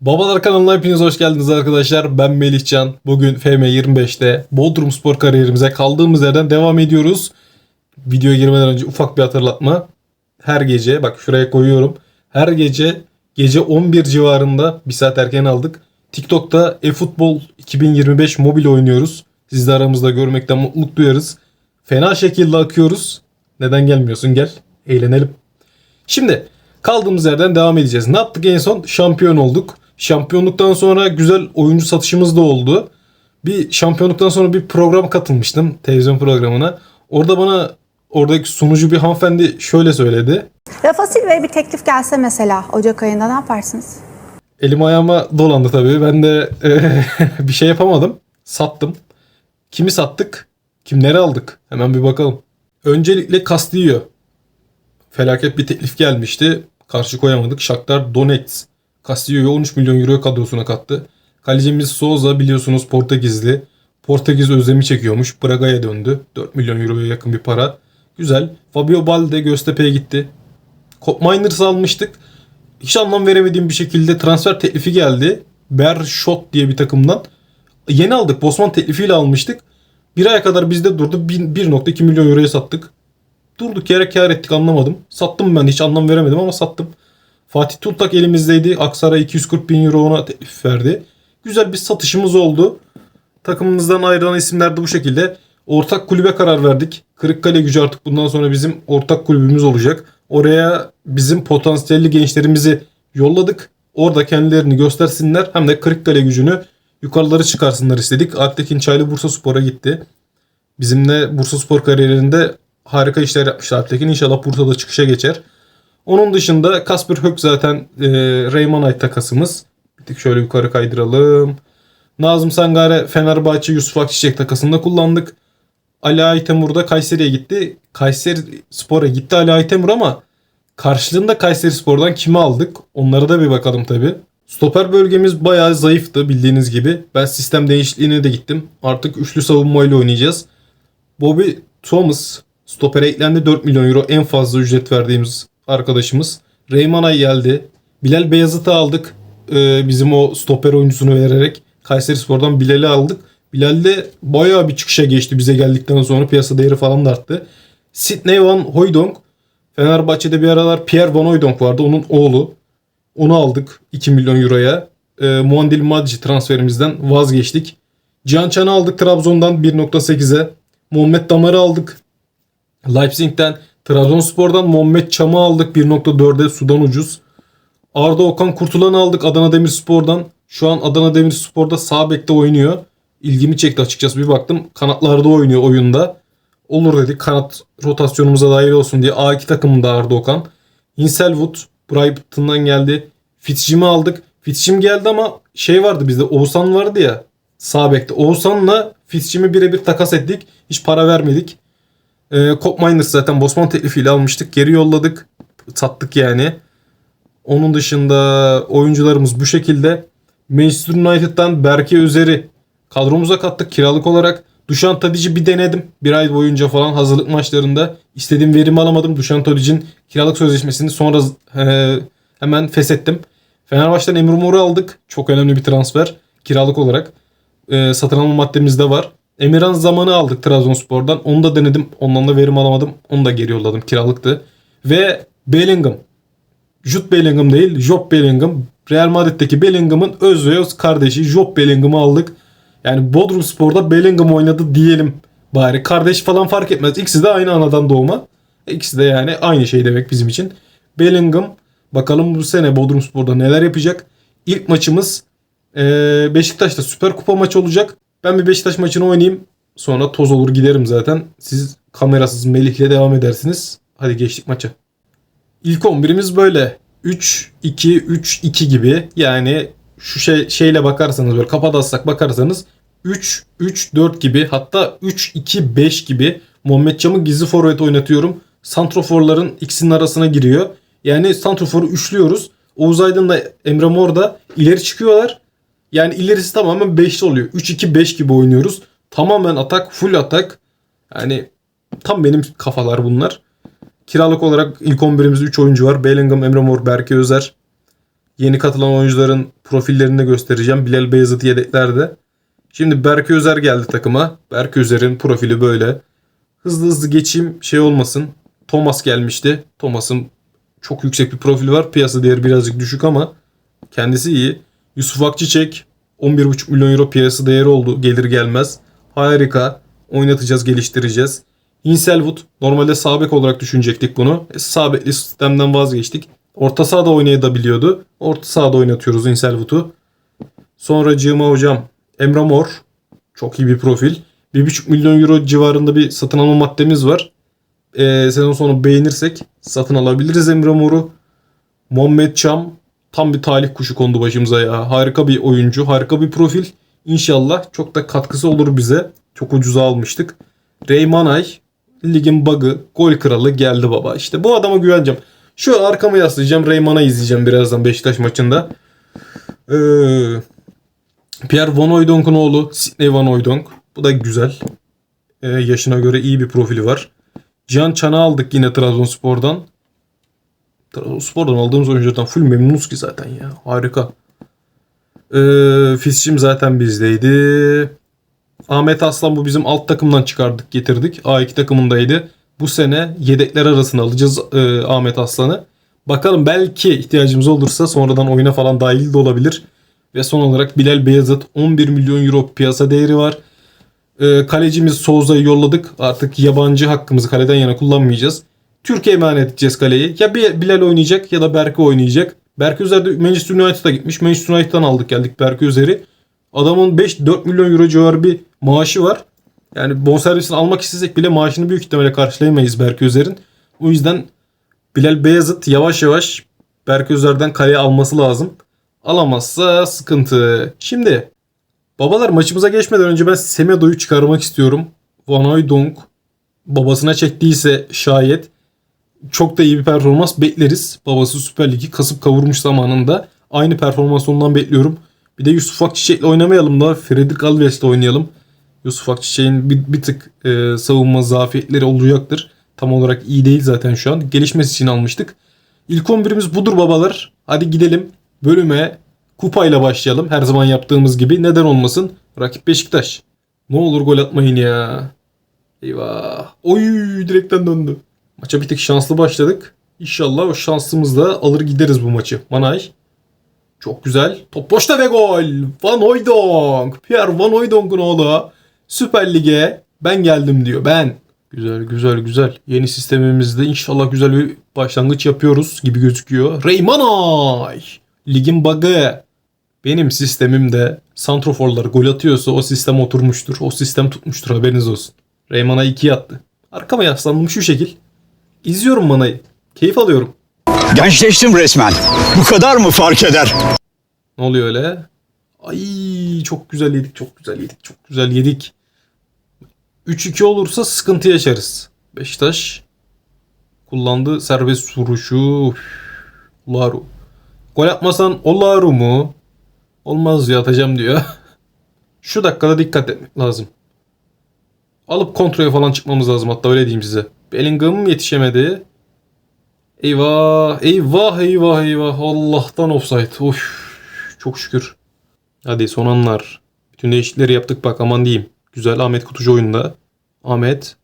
Babalar kanalına hepiniz hoş geldiniz arkadaşlar. Ben Melihcan. Bugün FM25'te Bodrum Spor kariyerimize kaldığımız yerden devam ediyoruz. Videoya girmeden önce ufak bir hatırlatma. Her gece bak şuraya koyuyorum. Her gece gece 11 civarında bir saat erken aldık. TikTok'ta eFootball 2025 mobil oynuyoruz. Siz de aramızda görmekten mutluluk duyarız. Fena şekilde akıyoruz. Neden gelmiyorsun gel. Eğlenelim. Şimdi kaldığımız yerden devam edeceğiz. Ne yaptık en son? Şampiyon olduk. Şampiyonluktan sonra güzel oyuncu satışımız da oldu. Bir şampiyonluktan sonra bir program katılmıştım. Televizyon programına. Orada bana oradaki sunucu bir hanımefendi şöyle söyledi. Rafa Silva'ya bir teklif gelse mesela Ocak ayında ne yaparsınız? Elim ayağıma dolandı tabii. Ben de eee, bir şey yapamadım. Sattım. Kimi sattık? Kimleri aldık? Hemen bir bakalım. Öncelikle Castillo. Felaket bir teklif gelmişti. Karşı koyamadık. Shakhtar Donetsk. Castillo'yu 13 milyon euro kadrosuna kattı. Kalecimiz Souza biliyorsunuz Portekizli. Portekiz özlemi çekiyormuş. Braga'ya döndü. 4 milyon euroya yakın bir para. Güzel. Fabio Balde Göztepe'ye gitti. Cop Miners'ı almıştık. Hiç anlam veremediğim bir şekilde transfer teklifi geldi. Bershot diye bir takımdan. Yeni aldık. Bosman teklifiyle almıştık. Bir aya kadar bizde durdu. Bir- 1.2 milyon euroya sattık. Durduk yere kar ettik anlamadım. Sattım ben hiç anlam veremedim ama sattım. Fatih Tultak elimizdeydi. Aksaray 240 bin euro ona teklif verdi. Güzel bir satışımız oldu. Takımımızdan ayrılan isimler de bu şekilde. Ortak kulübe karar verdik. Kırıkkale gücü artık bundan sonra bizim ortak kulübümüz olacak. Oraya bizim potansiyelli gençlerimizi yolladık. Orada kendilerini göstersinler. Hem de Kırıkkale gücünü yukarıları çıkarsınlar istedik. Alptekin Çaylı Bursa Spor'a gitti. Bizimle Bursa Spor kariyerinde harika işler yapmış Alptekin. İnşallah Bursa'da çıkışa geçer. Onun dışında Kasper Hök zaten e, Reymanay takasımız. Bir tık şöyle yukarı kaydıralım. Nazım Sangare Fenerbahçe Yusuf Akçiçek takasında kullandık. Ali Aytemur da Kayseri'ye gitti. Kayseri Spor'a gitti Ali Aytemur ama karşılığında Kayseri Spor'dan kimi aldık? Onlara da bir bakalım tabi. Stoper bölgemiz bayağı zayıftı bildiğiniz gibi. Ben sistem değişikliğine de gittim. Artık üçlü savunmayla oynayacağız. Bobby Thomas stopere eklendi 4 milyon euro en fazla ücret verdiğimiz arkadaşımız. Reymanay geldi. Bilal Beyazıt'ı aldık. Ee, bizim o stoper oyuncusunu vererek. Kayseri Spor'dan Bilal'i aldık. Bilal de bayağı bir çıkışa geçti bize geldikten sonra piyasa değeri falan da arttı. Sidney Van Hooijdonk. Fenerbahçe'de bir aralar Pierre Van Hooijdonk vardı. Onun oğlu. Onu aldık 2 milyon euroya. E, Muandil Madji transferimizden vazgeçtik. Cihan Çan'ı aldık Trabzon'dan 1.8'e. Muhammed Damar'ı aldık. Leipzig'ten Trabzonspor'dan Muhammed Çam'ı aldık 1.4'e sudan ucuz. Arda Okan Kurtulan'ı aldık Adana Demirspor'dan. Şu an Adana Demirspor'da sağ bekte oynuyor. İlgimi çekti açıkçası bir baktım. Kanatlarda oynuyor oyunda. Olur dedik kanat rotasyonumuza dahil olsun diye A2 takımında Arda Okan. Inselwood Brighton'dan geldi. Fitzjim'i aldık. Fitzjim geldi ama şey vardı bizde Oğuzhan vardı ya sağ bekte. Oğuzhan'la Fitzjim'i birebir takas ettik. Hiç para vermedik. E, Cop Miners zaten Bosman teklifiyle almıştık. Geri yolladık. Sattık yani. Onun dışında oyuncularımız bu şekilde. Manchester United'dan Berke Özer'i kadromuza kattık kiralık olarak. Duşan Tadic'i bir denedim. Bir ay boyunca falan hazırlık maçlarında. istediğim verimi alamadım. Duşan Tadic'in kiralık sözleşmesini sonra e, hemen feshettim. Fenerbahçe'den Emre Mor'u aldık. Çok önemli bir transfer. Kiralık olarak. E, satın alma maddemiz de var. Emirhan zamanı aldık Trabzonspor'dan. Onu da denedim. Ondan da verim alamadım. Onu da geri yolladım. Kiralıktı. Ve Bellingham. Jude Bellingham değil. Job Bellingham. Real Madrid'deki Bellingham'ın öz ve öz kardeşi Job Bellingham'ı aldık. Yani Bodrum Spor'da Bellingham oynadı diyelim bari. Kardeş falan fark etmez. İkisi de aynı anadan doğma. İkisi de yani aynı şey demek bizim için. Bellingham bakalım bu sene Bodrum Spor'da neler yapacak. İlk maçımız Beşiktaş'ta Süper Kupa maçı olacak. Ben bir Beşiktaş maçını oynayayım. Sonra toz olur giderim zaten. Siz kamerasız Melih'le devam edersiniz. Hadi geçtik maça. İlk 11'imiz böyle. 3-2-3-2 gibi. Yani şu şey şeyle bakarsanız böyle kapadassak bakarsanız 3-3-4 gibi hatta 3-2-5 gibi Muhammed Cam'ı gizli forvet oynatıyorum. Santroforların ikisinin arasına giriyor. Yani santroforu üçlüyoruz. Oğuz Aydın da Emre Mor da ileri çıkıyorlar. Yani ilerisi tamamen 5'li oluyor. 3-2-5 gibi oynuyoruz. Tamamen atak, full atak. Yani tam benim kafalar bunlar. Kiralık olarak ilk 11'imizde 3 oyuncu var. Bellingham, Emre Mor, Berke Özer. Yeni katılan oyuncuların profillerini de göstereceğim. Bilal Beyazıt yedeklerde. Şimdi Berke Özer geldi takıma. Berke Özer'in profili böyle. Hızlı hızlı geçeyim şey olmasın. Thomas gelmişti. Thomas'ın çok yüksek bir profili var. Piyasa değeri birazcık düşük ama kendisi iyi. Yusuf Akçiçek 11,5 milyon euro piyasa değeri oldu gelir gelmez. Harika. Oynatacağız, geliştireceğiz. Hinselwood normalde sağ bek olarak düşünecektik bunu. E, sağ bekli sistemden vazgeçtik. Orta sahada oynayabiliyordu. Orta sahada oynatıyoruz Hinselwood'u. Sonra Cığma hocam Emre Mor. Çok iyi bir profil. 1,5 milyon euro civarında bir satın alma maddemiz var. Ee, sezon sonu beğenirsek satın alabiliriz Emre Mor'u. Muhammed Çam tam bir talih kuşu kondu başımıza ya. Harika bir oyuncu, harika bir profil. İnşallah çok da katkısı olur bize. Çok ucuza almıştık. Reymanay ligin bug'ı, gol kralı geldi baba. İşte bu adama güveneceğim. Şu arkama yaslayacağım. Reymanay izleyeceğim birazdan Beşiktaş maçında. Ee, Pierre Van Hooydonk'un oğlu Sidney Van Hooydonk. Bu da güzel. Ee, yaşına göre iyi bir profili var. Cihan Çan'ı aldık yine Trabzonspor'dan. Trabzonspor'dan aldığımız oyunculardan full memnunuz ki zaten ya. Harika. Ee, Fisçim zaten bizdeydi. Ahmet Aslan bu bizim alt takımdan çıkardık getirdik. A2 takımındaydı. Bu sene yedekler arasına alacağız e, Ahmet Aslan'ı. Bakalım belki ihtiyacımız olursa sonradan oyuna falan dahil de olabilir. Ve son olarak Bilal Beyazıt 11 milyon euro piyasa değeri var. E, kalecimiz Souza'yı yolladık. Artık yabancı hakkımızı kaleden yana kullanmayacağız. Türkiye emanet edeceğiz kaleyi. Ya Bilal oynayacak ya da Berke oynayacak. Berke Özer de Manchester United'a gitmiş. Manchester United'dan aldık geldik Berke Özer'i. Adamın 5-4 milyon euro civarı bir maaşı var. Yani bonservisini almak istesek bile maaşını büyük ihtimalle karşılayamayız Berke Özer'in. O yüzden Bilal Beyazıt yavaş yavaş Berke Özer'den kaleye alması lazım. Alamazsa sıkıntı. Şimdi babalar maçımıza geçmeden önce ben Semedo'yu çıkarmak istiyorum. Van Hooijdonk babasına çektiyse şayet çok da iyi bir performans bekleriz. Babası Süper Lig'i kasıp kavurmuş zamanında. Aynı performans ondan bekliyorum. Bir de Yusuf Akçiçek'le oynamayalım da Fredrik Alves'le oynayalım. Yusuf Akçiçek'in bir, bir tık e, savunma zafiyetleri olacaktır. Tam olarak iyi değil zaten şu an. Gelişmesi için almıştık. İlk 11'imiz budur babalar. Hadi gidelim bölüme kupayla başlayalım. Her zaman yaptığımız gibi. Neden olmasın? Rakip Beşiktaş. Ne olur gol atmayın ya. Eyvah. Oy direkten döndü. Maça bir tık şanslı başladık. İnşallah o şansımızla alır gideriz bu maçı. Manay. Çok güzel. Top boşta ve gol. Van Hooijdonk. Pierre Van Hooijdonk'un oğlu. Süper Lig'e ben geldim diyor. Ben. Güzel güzel güzel. Yeni sistemimizde inşallah güzel bir başlangıç yapıyoruz gibi gözüküyor. Reymanay. Ligin bug'ı. Benim sistemimde santroforlar gol atıyorsa o sistem oturmuştur. O sistem tutmuştur haberiniz olsun. Reyman'a 2 attı. Arkama yaslandım şu şekil. İzliyorum Manay'ı. Keyif alıyorum. Gençleştim resmen. Bu kadar mı fark eder? Ne oluyor öyle? Ay çok güzel yedik, çok güzel yedik, çok güzel yedik. 3-2 olursa sıkıntı yaşarız. Beşiktaş kullandı serbest vuruşu. Olaru. Gol atmasan Olaru mu? Olmaz diyor atacağım diyor. Şu dakikada dikkat etmek lazım. Alıp kontrole falan çıkmamız lazım hatta öyle diyeyim size. Bellingham yetişemedi. Eyvah, eyvah, eyvah, eyvah. Allah'tan offside. Of, çok şükür. Hadi son anlar. Bütün değişiklikleri yaptık bak aman diyeyim. Güzel Ahmet Kutucu oyunda. Ahmet.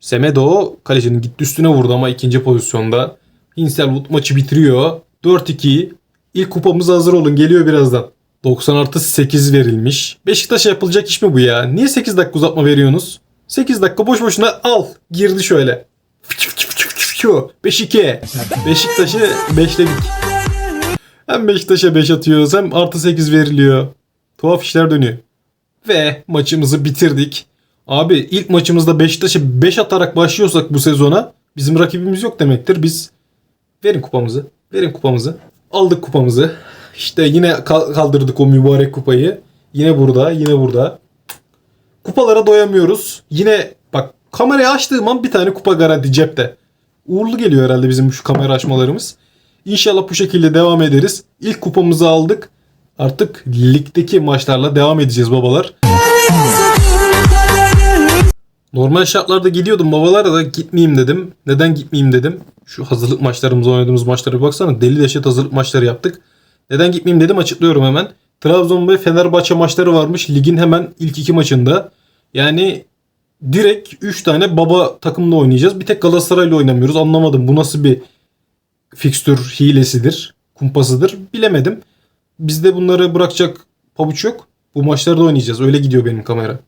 Semedo kalecinin gitti üstüne vurdu ama ikinci pozisyonda. Hinselwood maçı bitiriyor. 4-2. İlk kupamız hazır olun geliyor birazdan. 90 artı 8 verilmiş. Beşiktaş'a yapılacak iş mi bu ya? Niye 8 dakika uzatma veriyorsunuz? 8 dakika boş boşuna al. Girdi şöyle. 5-2. Beşiktaş'ı 5'ledik. Hem Beşiktaş'a 5 atıyoruz hem artı 8 veriliyor. Tuhaf işler dönüyor. Ve maçımızı bitirdik. Abi ilk maçımızda Beşiktaş'a 5 atarak başlıyorsak bu sezona bizim rakibimiz yok demektir. Biz verin kupamızı. Verin kupamızı. Aldık kupamızı. İşte yine kal- kaldırdık o mübarek kupayı. Yine burada, yine burada. Kupalara doyamıyoruz. Yine bak kamerayı açtığım an bir tane kupa garanti cepte. Uğurlu geliyor herhalde bizim şu kamera açmalarımız. İnşallah bu şekilde devam ederiz. İlk kupamızı aldık. Artık ligdeki maçlarla devam edeceğiz babalar. Normal şartlarda gidiyordum babalara da gitmeyeyim dedim. Neden gitmeyeyim dedim. Şu hazırlık maçlarımıza oynadığımız maçlara baksana. Deli deşet hazırlık maçları yaptık. Neden gitmeyeyim dedim açıklıyorum hemen. Trabzon ve Fenerbahçe maçları varmış ligin hemen ilk iki maçında. Yani direkt 3 tane baba takımla oynayacağız. Bir tek Galatasaray'la oynamıyoruz. Anlamadım bu nasıl bir fikstür hilesidir, kumpasıdır bilemedim. Bizde bunları bırakacak pabuç yok. Bu maçlarda oynayacağız. Öyle gidiyor benim kamera.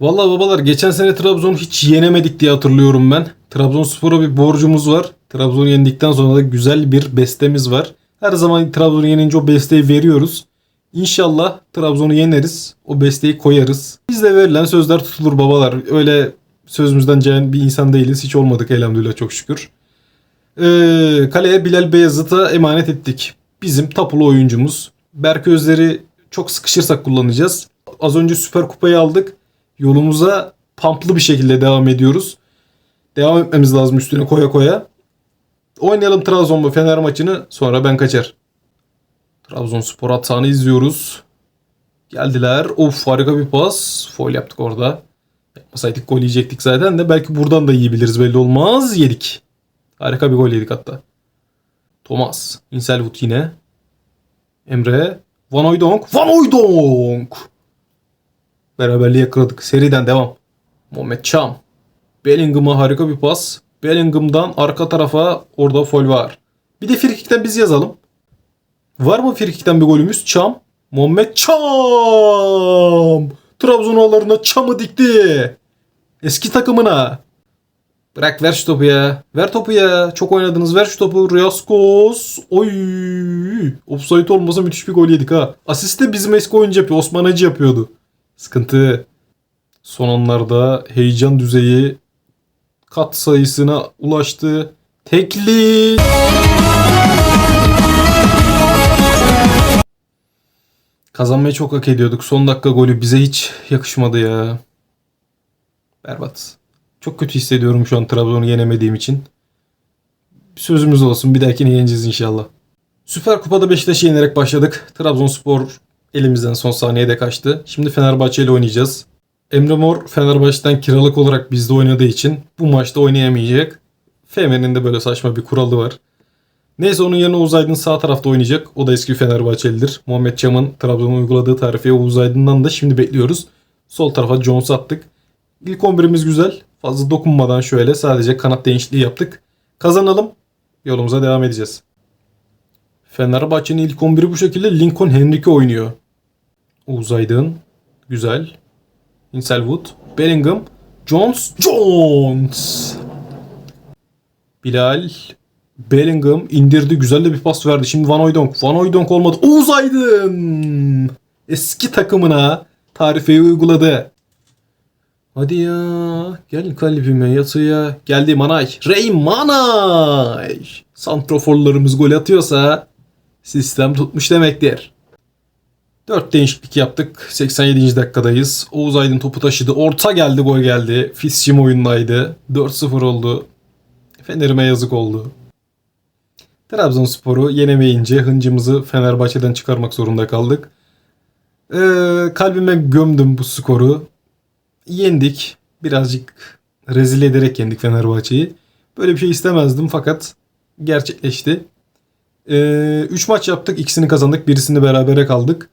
Vallahi babalar geçen sene Trabzon'u hiç yenemedik diye hatırlıyorum ben. Trabzonspor'a bir borcumuz var. Trabzon'u yendikten sonra da güzel bir bestemiz var. Her zaman Trabzon'u yenince o besteyi veriyoruz. İnşallah Trabzon'u yeneriz. O besteyi koyarız. Bizde verilen sözler tutulur babalar. Öyle sözümüzden cayan bir insan değiliz. Hiç olmadık elhamdülillah çok şükür. Ee, kaleye Bilal Beyazıt'a emanet ettik. Bizim tapulu oyuncumuz. Berk Özler'i çok sıkışırsak kullanacağız. Az önce Süper Kupayı aldık. Yolumuza pamplı bir şekilde devam ediyoruz. Devam etmemiz lazım üstüne koya koya. Oynayalım Trabzon Fener maçını sonra ben kaçar. Trabzonspor atağını izliyoruz. Geldiler. Of harika bir pas. Foul yaptık orada. Yapmasaydık gol yiyecektik zaten de belki buradan da yiyebiliriz belli olmaz. Yedik. Harika bir gol yedik hatta. Thomas. Inselwood yine. Emre. Van Hooijdonk. Van Hooijdonk. Beraberliği yakaladık. Seriden devam. Muhammed Çam. Bellingham'a harika bir pas. Bellingham'dan arka tarafa orada foul var. Bir de frikikten biz yazalım. Var mı frikikten bir golümüz? Çam. Muhammed Çam. Trabzon ağlarına çamı dikti. Eski takımına. Bırak ver şu topu ya. Ver topu ya. Çok oynadınız. Ver şu topu. Ryaskos. Oy. Offside olmasa müthiş bir gol yedik ha. Asist de bizim eski oyuncu yapıyor. Osman Hacı yapıyordu. Sıkıntı. Son anlarda heyecan düzeyi kat sayısına ulaştı. Tekli. Kazanmayı çok hak ediyorduk. Son dakika golü bize hiç yakışmadı ya. Berbat. Çok kötü hissediyorum şu an Trabzon'u yenemediğim için. Sözümüz olsun. Bir dahakini yeneceğiz inşallah. Süper Kupa'da Beşiktaş'ı yenerek başladık. Trabzonspor elimizden son saniyede kaçtı. Şimdi Fenerbahçe ile oynayacağız. Emre Mor Fenerbahçe'den kiralık olarak bizde oynadığı için bu maçta oynayamayacak. FM'nin de böyle saçma bir kuralı var. Neyse onun yerine Oğuz Aydın sağ tarafta oynayacak. O da eski Fenerbahçelidir. Muhammed Çam'ın Trabzon'a uyguladığı tarifiye Oğuz Aydın'dan da şimdi bekliyoruz. Sol tarafa Jones attık. İlk 11'imiz güzel. Fazla dokunmadan şöyle sadece kanat değişikliği yaptık. Kazanalım. Yolumuza devam edeceğiz. Fenerbahçe'nin ilk 11'i bu şekilde Lincoln Henrique oynuyor. Oğuz Aydın. Güzel. Inselwood. Bellingham. Jones. Jones. Bilal. Bellingham indirdi. Güzel de bir pas verdi. Şimdi Van Hooijdonk. Van Hooijdonk olmadı. Oğuz. Eski takımına tarifeyi uyguladı. Hadi ya. Gel kalbime yatıya. Geldi Manay. Rey Manay. Santroforlarımız gol atıyorsa sistem tutmuş demektir. 4 değişiklik yaptık. 87. dakikadayız. Oğuz Aydın topu taşıdı. Orta geldi gol geldi. Fisçim oyundaydı. 4-0 oldu. Fener'ime yazık oldu. Trabzonspor'u yenemeyince hıncımızı Fenerbahçe'den çıkarmak zorunda kaldık. Ee, kalbime gömdüm bu skoru. Yendik. Birazcık rezil ederek yendik Fenerbahçe'yi. Böyle bir şey istemezdim fakat gerçekleşti. 3 maç yaptık. ikisini kazandık. Birisini berabere kaldık.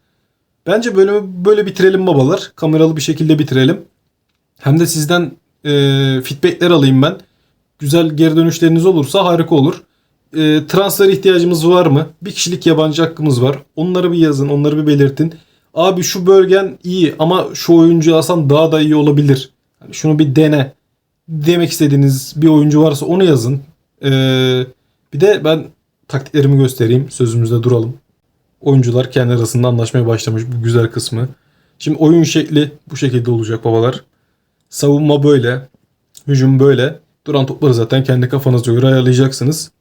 Bence bölümü böyle bitirelim babalar. Kameralı bir şekilde bitirelim. Hem de sizden e, feedbackler alayım ben. Güzel geri dönüşleriniz olursa harika olur. E, transfer ihtiyacımız var mı? Bir kişilik yabancı hakkımız var. Onları bir yazın, onları bir belirtin. Abi şu bölgen iyi ama şu oyuncu alsan daha da iyi olabilir. Hani şunu bir dene demek istediğiniz bir oyuncu varsa onu yazın. E, bir de ben taktiklerimi göstereyim. Sözümüzde duralım. Oyuncular kendi arasında anlaşmaya başlamış bu güzel kısmı. Şimdi oyun şekli bu şekilde olacak babalar. Savunma böyle. Hücum böyle. Duran topları zaten kendi kafanıza göre ayarlayacaksınız.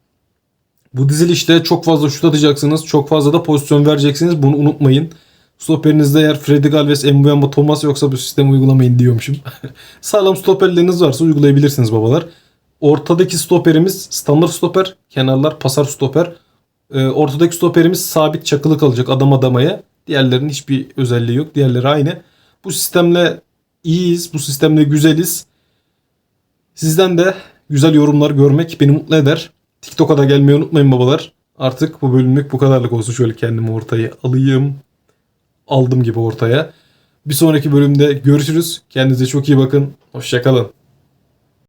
Bu dizilişte çok fazla şut atacaksınız. Çok fazla da pozisyon vereceksiniz. Bunu unutmayın. Stoperinizde eğer Freddy Galvez, Mbuyamba, Thomas yoksa bu sistemi uygulamayın diyormuşum. Sağlam stoperleriniz varsa uygulayabilirsiniz babalar. Ortadaki stoperimiz standart stoper. Kenarlar pasar stoper. Ee, ortadaki stoperimiz sabit çakılı kalacak adam adamaya. Diğerlerinin hiçbir özelliği yok. Diğerleri aynı. Bu sistemle iyiyiz. Bu sistemle güzeliz. Sizden de güzel yorumlar görmek beni mutlu eder. TikTok'a da gelmeyi unutmayın babalar. Artık bu bölümlük bu kadarlık olsun. Şöyle kendimi ortaya alayım. Aldım gibi ortaya. Bir sonraki bölümde görüşürüz. Kendinize çok iyi bakın. Hoşçakalın.